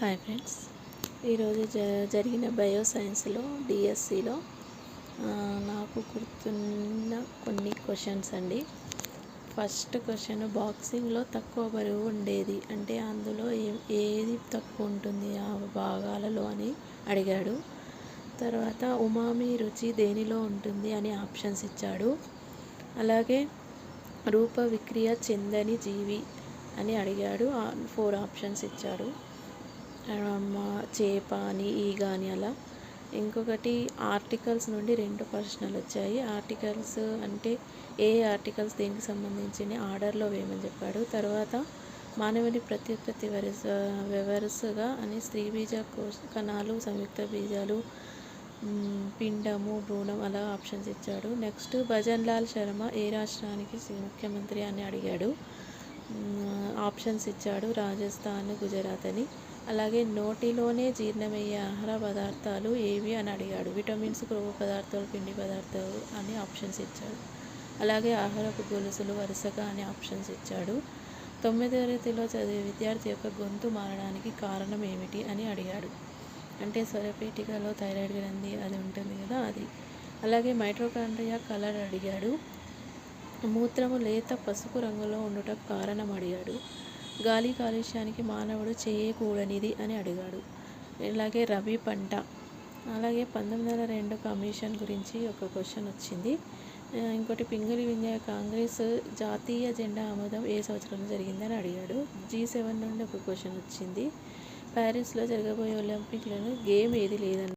Hi friends. ఈరోజు జ జరిగిన బయో సైన్స్లో డిఎస్సిలో నాకు గుర్తున్న కొన్ని క్వశ్చన్స్ అండి. ఫస్ట్ క్వశ్చన్ బాక్సింగ్లో తక్కువ బరువు ఉండేది అంటే అందులో ఏ ఏది తక్కువ ఉంటుంది ఆ భాగాలలో అని అడిగాడు. తర్వాత ఉమామి రుచి దేనిలో ఉంటుంది అని ఆప్షన్స్ ఇచ్చాడు. అలాగే రూప విక్రియ చెందని జీవి అని అడిగాడు. ఫోర్ ఆప్షన్స్ ఇచ్చాడు చేప అని ఈగ అని అలా. ఇంకొకటి ఆర్టికల్స్ నుండి రెండు ప్రశ్నలు వచ్చాయి. ఆర్టికల్స్ అంటే ఏ ఆర్టికల్స్ దేనికి సంబంధించిన ఆర్డర్లో వేయమని చెప్పాడు. తర్వాత మానవుని ప్రత్యుత్పత్తి వరుస వరుసగా అని స్త్రీ బీజ కోశ కణాలు సంయుక్త బీజాలు పిండము భ్రూణం అలా ఆప్షన్స్ ఇచ్చాడు. నెక్స్ట్ భజన్ లాల్ శర్మ ఏ రాష్ట్రానికి ముఖ్యమంత్రి అని అడిగాడు. ఆప్షన్స్ ఇచ్చాడు. రాజస్థాన్ గుజరాత్ అని. అలాగే నోటిలోనే జీర్ణమయ్యే ఆహార పదార్థాలు ఏవి అని అడిగాడు. విటమిన్స్ క్రొవ్వు పదార్థాలు పిండి పదార్థాలు అని ఆప్షన్స్ ఇచ్చాడు. అలాగే ఆహారపు గొలుసులు వరుసగా అని ఆప్షన్స్ ఇచ్చాడు. తొమ్మిది తరగతిలో చదివే విద్యార్థి యొక్క గొంతు మారడానికి కారణం ఏమిటి అని అడిగాడు. అంటే స్వరపీఠికలో థైరాయిడ్ గ్రంథి అది ఉంటుంది కదా అది. అలాగే మైట్రోకాండ్రియా కలర్ అడిగాడు. మూత్రము లేత పసుపు రంగులో ఉండటం కారణం అడిగాడు. గాలి కాలుష్యానికి మానవుడు చేయకూడనిది అని అడిగాడు. ఇలాగే రబీ పంట. అలాగే పంతొమ్మిది వందల రెండు కమిషన్ గురించి ఒక క్వశ్చన్ వచ్చింది. ఇంకోటి పింగళి వింజయ కాంగ్రెస్ జాతీయ జెండా ఆమోదం ఏ సంవత్సరంలో జరిగిందని అడిగాడు. జీ సెవెన్ నుండి ఒక క్వశ్చన్ వచ్చింది. ప్యారిస్లో జరగబోయే ఒలింపిక్లను గేమ్ ఏది లేదన్న